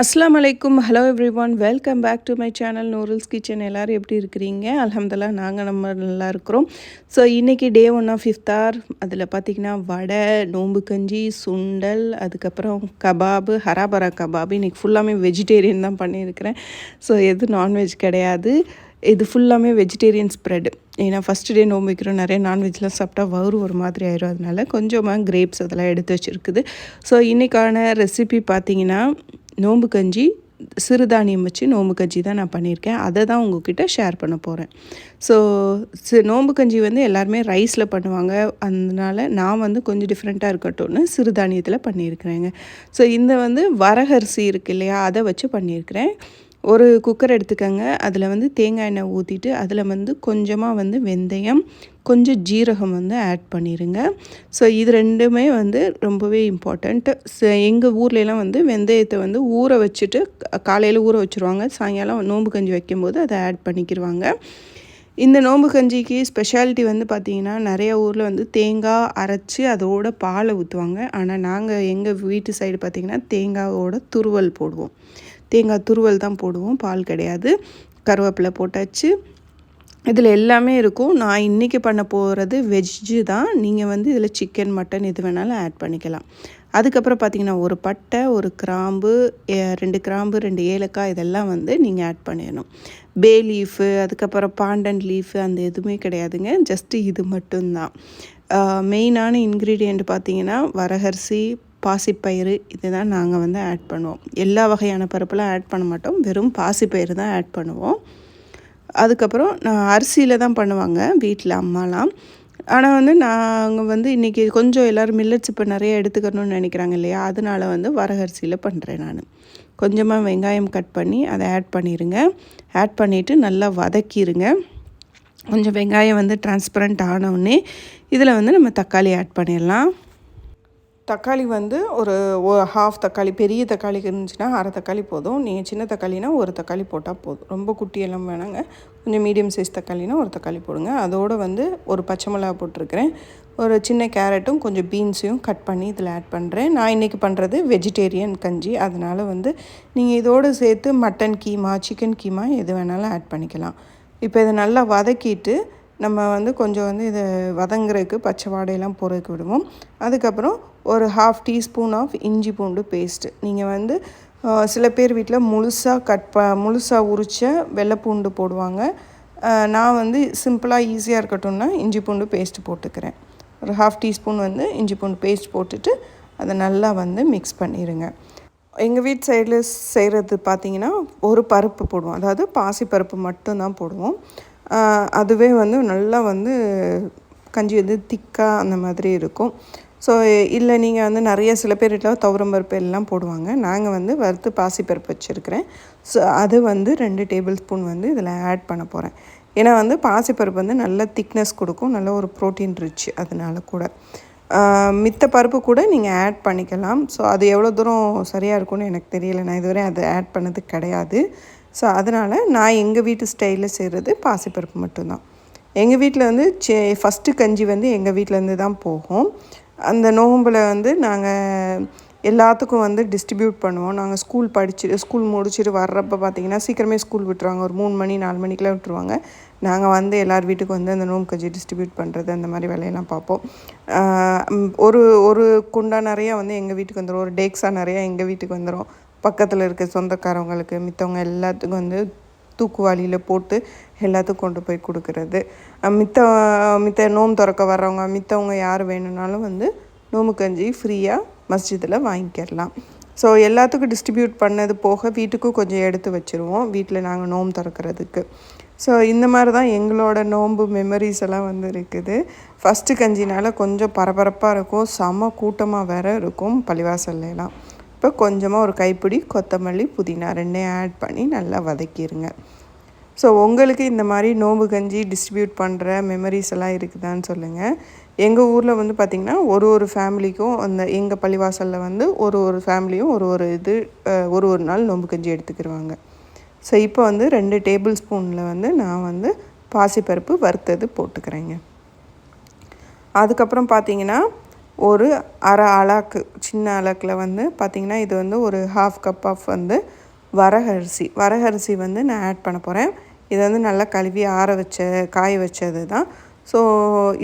அஸ்லாம் வலைக்கும் hello everyone welcome back to my channel Noorul's kitchen எல்லோரும் எப்படி இருக்கிறீங்க? அலமதுல்லா நாங்கள் நம்ம நல்லா இருக்கிறோம். ஸோ இன்றைக்கி டே ஒன் ஆஃப் இஃப்தார் அதில் பார்த்திங்கன்னா வடை நோம்பு கஞ்சி சுண்டல் அதுக்கப்புறம் கபாபு ஹராபரா கபாபு. இன்றைக்கி ஃபுல்லாமே வெஜிடேரியன் தான் பண்ணியிருக்கிறேன். ஸோ எது நான்வெஜ் கிடையாது. இது ஃபுல்லாமே வெஜிடேரியன் ஸ்ப்ரெட் ஏன்னா ஃபஸ்ட்டு டே நோம்பு வைக்கிறோம். நிறைய நான்வெஜ்லாம் சாப்பிட்டா வயிறு ஒரு மாதிரி ஆயிரும். அதனால கொஞ்சமாக கிரேப்ஸ் அதெல்லாம் எடுத்து வச்சுருக்குது. ஸோ இன்றைக்கான ரெசிபி பார்த்தீங்கன்னா நோம்பு கஞ்சி சிறுதானியம் வச்சு நோம்பு கஞ்சி தான் நான் பண்ணியிருக்கேன். அதை தான் உங்ககிட்ட ஷேர் பண்ண போகிறேன் ஸோ சி நோம்பு கஞ்சி வந்து எல்லாருமே ரைஸில் பண்ணுவாங்க. அதனால நான் வந்து கொஞ்சம் டிஃப்ரெண்ட்டாக இருக்கட்டும்னு சிறுதானியத்தில் பண்ணியிருக்கிறேங்க. ஸோ இந்த வந்து வரகரிசி இருக்கு இல்லையா? அதை வச்சு பண்ணியிருக்கிறேன். ஒரு குக்கர் எடுத்துக்கோங்க. அதில் வந்து தேங்காய் எண்ணெய் ஊற்றிட்டு அதில் வந்து கொஞ்சமாக வந்து வெந்தயம் கொஞ்சம் ஜீரகம் வந்து ஆட் பண்ணிடுங்க ஸோ இது ரெண்டுமே வந்து ரொம்பவே இம்பார்ட்டண்ட் எங்கள் ஊர்லலாம் வந்து வெந்தயத்தை வந்து ஊற வச்சுட்டு காலையில் ஊற வச்சுருவாங்க. சாயங்காலம் நோம்பு கஞ்சி வைக்கும்போது அதை ஆட் பண்ணிக்கிடுவாங்க இந்த நோம்பு கஞ்சிக்கு ஸ்பெஷாலிட்டி வந்து பார்த்திங்கன்னா நிறைய ஊரில் வந்து தேங்காய் அரைச்சி அதோட பாலை ஊற்றுவாங்க ஆனால் நாங்கள் எங்கள் வீட்டு சைடு பார்த்திங்கன்னா தேங்காவோட துருவல் போடுவோம். தேங்காய் துருவல் தான் போடுவோம் பால் கிடையாது. கருவேப்பிலை போட்டாச்சு. இதில் எல்லாமே இருக்கும். நான் இன்றைக்கி பண்ண போகிறது வெஜ்ஜு தான். நீங்கள் வந்து இதில் சிக்கன் மட்டன் எது வேணாலும் ஆட் பண்ணிக்கலாம். அதுக்கப்புறம் பார்த்திங்கன்னா ஒரு பட்டை ஒரு கிராம்பு ரெண்டு கிராம்பு ரெண்டு ஏலக்காய் இதெல்லாம் வந்து நீங்கள் ஆட் பண்ணிடணும். பே லீஃபு அதுக்கப்புறம் பாண்டன் லீஃபு அந்த எதுவுமே கிடையாதுங்க. ஜஸ்ட்டு இது மட்டும்தான். மெயினான இன்க்ரீடியண்ட் பார்த்திங்கன்னா வரகரிசி பாசிப்பயிறு இது தான் நாங்கள் வந்து ஆட் பண்ணுவோம். எல்லா வகையான பருப்பெல்லாம் ஆட் பண்ண மாட்டோம். வெறும் பாசிப்பயிறு தான் ஆட் பண்ணுவோம். அதுக்கப்புறம் நான் அரிசியில் தான் பண்ணுவாங்க. வீட்டில் அம்மாலாம். ஆனால் வந்து நாங்கள் வந்து இன்றைக்கி கொஞ்சம் எல்லோரும் மில்லட்ஸ் இப்போ நிறைய எடுத்துக்கணும்னு நினைக்கிறாங்க இல்லையா? அதனால் வந்து வரகரிசியில் பண்ணுறேன் நான். கொஞ்சமாக வெங்காயம் கட் பண்ணி அதை ஆட் பண்ணிடுங்க ஆட் பண்ணிவிட்டு நல்லா வதக்கிடுங்க கொஞ்சம் வெங்காயம் வந்து டிரான்ஸ்பரண்ட் ஆனவுடனே இதில் வந்து நம்ம தக்காளி ஆட் பண்ணிடலாம். தக்காளி வந்து ஒரு ஹாஃப் தக்காளி பெரிய தக்காளி இருந்துச்சுன்னா அரை தக்காளி போதும். நீங்கள் சின்ன தக்காளினா ஒரு தக்காளி போட்டால் போதும். ரொம்ப குட்டியெல்லாம் வேணாங்க. கொஞ்சம் மீடியம் சைஸ் தக்காளினா ஒரு தக்காளி போடுங்க. அதோடு வந்து ஒரு பச்சை மிளகா போட்டிருக்கிறேன். ஒரு சின்ன கேரட்டும் கொஞ்சம் பீன்ஸையும் கட் பண்ணி இதில் ஆட் பண்ணுறேன் நான் இன்றைக்கி பண்ணுறது வெஜிடேரியன் கஞ்சி. அதனால் வந்து நீங்கள் இதோடு சேர்த்து மட்டன் கீமா சிக்கன் கீமா எது வேணாலும் ஆட் பண்ணிக்கலாம். இப்போ இதை நல்லா வதக்கிட்டு நம்ம வந்து கொஞ்சம் வந்து இதை வதங்குறதுக்கு பச்சை வாடையெல்லாம் போகிறதுக்கு விடுவோம். அதுக்கப்புறம் ஒரு ஹாஃப் டீஸ்பூன் ஆஃப் இஞ்சி பூண்டு பேஸ்ட்டு நீங்கள் வந்து சில பேர் வீட்டில் முழுசாக கட் ப முழுசாக உரித்த வெள்ளைப்பூண்டு போடுவாங்க. நான் வந்து சிம்பிளாக ஈஸியாக இருக்கட்டும்னா இஞ்சி பூண்டு பேஸ்ட்டு போட்டுக்கிறேன். ஒரு ஹாஃப் டீஸ்பூன் வந்து இஞ்சி பூண்டு பேஸ்ட் போட்டுட்டு அதை நல்லா வந்து மிக்ஸ் பண்ணிடுங்க எங்கள் வீட்டு சைடில் செய்கிறது பார்த்திங்கன்னா ஒரு பருப்பு போடுவோம். அதாவது பாசி பருப்பு மட்டும்தான் போடுவோம். அதுவே வந்து நல்லா வந்து கஞ்சி வந்து திக்காக அந்த மாதிரி இருக்கும். ஸோ இல்லை நீங்கள் வந்து நிறைய சில பேர் வீட்டில் துவரம் பருப்பு எல்லாம் போடுவாங்க. நாங்கள் வந்து வறுத்து பாசிப்பருப்பு வச்சுருக்கிறேன். ஸோ அது வந்து ரெண்டு டேபிள் ஸ்பூன் வந்து இதில் ஆட் பண்ண போகிறேன் ஏன்னா வந்து பாசிப்பருப்பு வந்து நல்ல திக்னஸ் கொடுக்கும். நல்ல ஒரு ப்ரோட்டீன் ரிச் அதனால கூட. மித்த பருப்பு கூட நீங்கள் ஆட் பண்ணிக்கலாம். ஸோ அது எவ்வளோ தூரம் சரியாக இருக்கும்னு எனக்கு தெரியல. நான் இதுவரை அதை ஆட் பண்ணது கிடையாது. ஸோ அதனால் நான் எங்கள் வீட்டு ஸ்டைலில் செய்கிறது பாசிப்பருப்பு மட்டும்தான். எங்கள் வீட்டில் வந்து சே ஃபஸ்ட்டு கஞ்சி வந்து எங்கள் வீட்டிலேருந்து தான் போகும். அந்த நோம்பில் வந்து நாங்கள் எல்லாத்துக்கும் வந்து டிஸ்ட்ரிபியூட் பண்ணுவோம். நாங்கள் ஸ்கூல் படிச்சு ஸ்கூல் முடிச்சுட்டு வர்றப்போ பார்த்திங்கன்னா சீக்கிரமே ஸ்கூல் விட்டுருவாங்க. ஒரு மூணு மணி நாலு மணிக்கெலாம் விட்டுருவாங்க. நாங்கள் வந்து எல்லார் வீட்டுக்கு வந்து அந்த நோம்பு கஞ்சி டிஸ்ட்ரிபியூட் பண்ணுறது அந்த மாதிரி வேலையெல்லாம் பார்ப்போம். ஒரு ஒரு குண்டா நிறையா வந்து எங்கள் வீட்டுக்கு வந்துடும் ஒரு டேக்ஸாக நிறையா எங்கள் வீட்டுக்கு வந்துடும் பக்கத்தில் இருக்க சொந்தக்காரவங்களுக்கு மித்தவங்க எல்லாத்துக்கும் வந்து தூக்குவாளியில் போட்டு எல்லாத்துக்கும் கொண்டு போய் கொடுக்குறது. மித்த மித்த நோம் திறக்க வர்றவங்க மித்தவங்க யார் வேணும்னாலும் வந்து நோம்பு கஞ்சி ஃப்ரீயாக மஸ்ஜிதில் வாங்கிக்கிடலாம் ஸோ எல்லாத்துக்கும் டிஸ்ட்ரிபியூட் பண்ணது போக வீட்டுக்கும் கொஞ்சம் எடுத்து வச்சுருவோம். வீட்டில் நாங்கள் நோம்பு திறக்கிறதுக்கு. ஸோ இந்த மாதிரி தான் எங்களோட நோன்பு மெமரிஸ் எல்லாம் வந்து இருக்குது. ஃபஸ்ட்டு கஞ்சினால் கொஞ்சம் பரபரப்பாக இருக்கும். செம கூட்டமாக வேற இருக்கும் பள்ளிவாசல்லாம் இப்போ கொஞ்சமாக ஒரு கைப்பிடி கொத்தமல்லி புதினா ரெண்டையும் ஆட் பண்ணி நல்லா வதக்கிடுங்க ஸோ உங்களுக்கு இந்த மாதிரி நோம்பு கஞ்சி டிஸ்ட்ரிபியூட் பண்ணுற மெமரிஸ் எல்லாம் இருக்குதான்னு சொல்லுங்கள் எங்கள் ஊரில் வந்து பார்த்திங்கன்னா ஒரு ஒரு ஃபேமிலிக்கும் அந்த எங்கள் பள்ளிவாசலில் வந்து ஒரு ஒரு ஃபேமிலியும் ஒரு ஒரு இது ஒரு ஒரு நாள் நோம்பு கஞ்சி எடுத்துக்கிடுவாங்க ஸோ இப்போ வந்து ரெண்டு டேபிள் ஸ்பூனில் வந்து நான் வந்து பாசிப்பருப்பு வறுத்தது போட்டுக்கிறேங்க. அதுக்கப்புறம் பார்த்தீங்கன்னா ஒரு அரை அலாக்கு சின்ன அலாக்கில் வந்து பார்த்திங்கன்னா இது வந்து ஒரு ஹாஃப் கப் ஆஃப் வந்து வரகரிசி. வரகரிசி வந்து நான் ஆட் பண்ண போகிறேன் இதை வந்து நல்லா கழுவி ஆற வச்ச காய வச்சது தான் ஸோ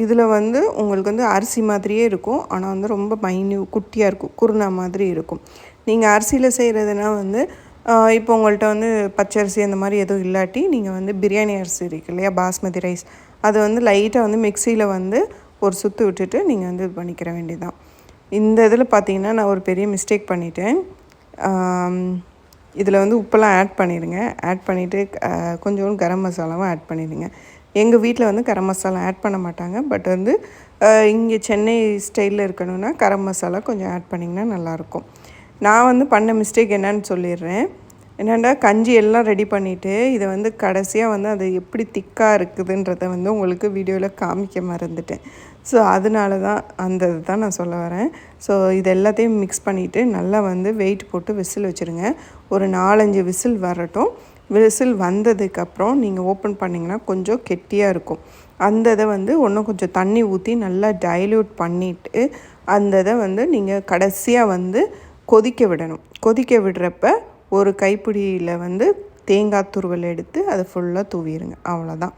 இதில் வந்து உங்களுக்கு வந்து அரிசி மாதிரியே இருக்கும். ஆனால் வந்து ரொம்ப மைன்யூ குட்டியாக இருக்கும். குருணா மாதிரி இருக்கும். நீங்கள் அரிசியில் செய்கிறதுனா வந்து இப்போ உங்கள்கிட்ட வந்து பச்சரிசி அந்த மாதிரி எதுவும் இல்லாட்டி நீங்கள் வந்து பிரியாணி அரிசி இருக்கு இல்லையா? பாஸ்மதி ரைஸ் அதை வந்து லைட்டாக வந்து மிக்சியில் வந்து ஒரு சுற்று விட்டுட்டு நீங்கள் வந்து இது பண்ணிக்கிற வேண்டியதான் இந்த இதில் பார்த்தீங்கன்னா நான் ஒரு பெரிய மிஸ்டேக் பண்ணிட்டேன். இதில் வந்து உப்பெல்லாம் ஆட் பண்ணிடுங்க. ஆட் பண்ணிவிட்டு கொஞ்சோண்டு கரம் மசாலாவும் ஆட் பண்ணிடுங்க. எங்கள் வீட்டில் வந்து கரம் மசாலா ஆட் பண்ண மாட்டாங்க. பட் வந்து இங்கே சென்னை ஸ்டைலில் இருக்கணும்னா கரம் மசாலா கொஞ்சம் ஆட் பண்ணிங்கன்னா நல்லாயிருக்கும். நான் வந்து பண்ண மிஸ்டேக் என்னன்னு சொல்லிடுறேன். என்னென்னா கஞ்சி எல்லாம் ரெடி பண்ணிவிட்டு இதை வந்து கடைசியாக வந்து அது எப்படி திக்காக இருக்குதுன்றதை வந்து உங்களுக்கு வீடியோவில் காமிக்க மறந்துட்டேன். ஸோ அதனால தான் அந்த இது தான் நான் சொல்ல வரேன். ஸோ இது எல்லாத்தையும் மிக்ஸ் பண்ணிவிட்டு நல்லா வந்து வெயிட் போட்டு விசில் வச்சுருங்க. ஒரு நாலஞ்சு விசில் வரட்டும். விசில் வந்ததுக்கப்புறம் நீங்கள் ஓப்பன் பண்ணிங்கன்னா கொஞ்சம் கெட்டியாக இருக்கும். அந்த இதை வந்து ஒன்றும் கொஞ்சம் தண்ணி ஊற்றி நல்லா டைல்யூட் பண்ணிவிட்டு அந்த இதை வந்து நீங்கள் கடைசியாக வந்து கொதிக்க விடணும். கொதிக்க விடுறப்ப ஒரு கைப்பிடியில் வந்து தேங்காய் துருவல் எடுத்து அதை ஃபுல்லாக தூவிடுங்க அவ்வளோதான்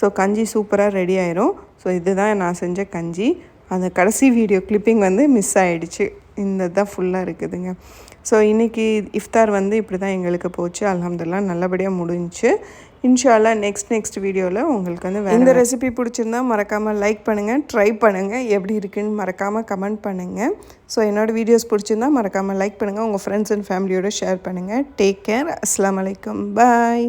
ஸோ கஞ்சி சூப்பராக ரெடி ஆயிரும். ஸோ இதுதான் நான் செஞ்ச கஞ்சி. அந்த கடைசி வீடியோ கிளிப்பிங் வந்து மிஸ் ஆகிடுச்சு இந்த தான் ஃபுல்லாக இருக்குதுங்க. ஸோ இன்றைக்கி இஃப்தார் வந்து இப்படி தான் எங்களுக்கு போச்சு. அலமதுல்லா நல்லபடியாக முடிஞ்சு இன்ஷால்லா நெக்ஸ்ட் நெக்ஸ்ட் வீடியோவில் உங்களுக்கு வந்து இந்த ரெசிபி பிடிச்சிருந்தா மறக்காமல் லைக் பண்ணுங்கள் ட்ரை பண்ணுங்கள் எப்படி இருக்குன்னு மறக்காமல் கமெண்ட் பண்ணுங்கள் ஸோ என்னோடய வீடியோஸ் பிடிச்சிருந்தா மறக்காமல் லைக் பண்ணுங்கள் உங்கள் ஃப்ரெண்ட்ஸ் அண்ட் ஃபேமிலியோடு ஷேர் பண்ணுங்கள் டேக் கேர் அஸ்லாம் வலைக்கம் பாய்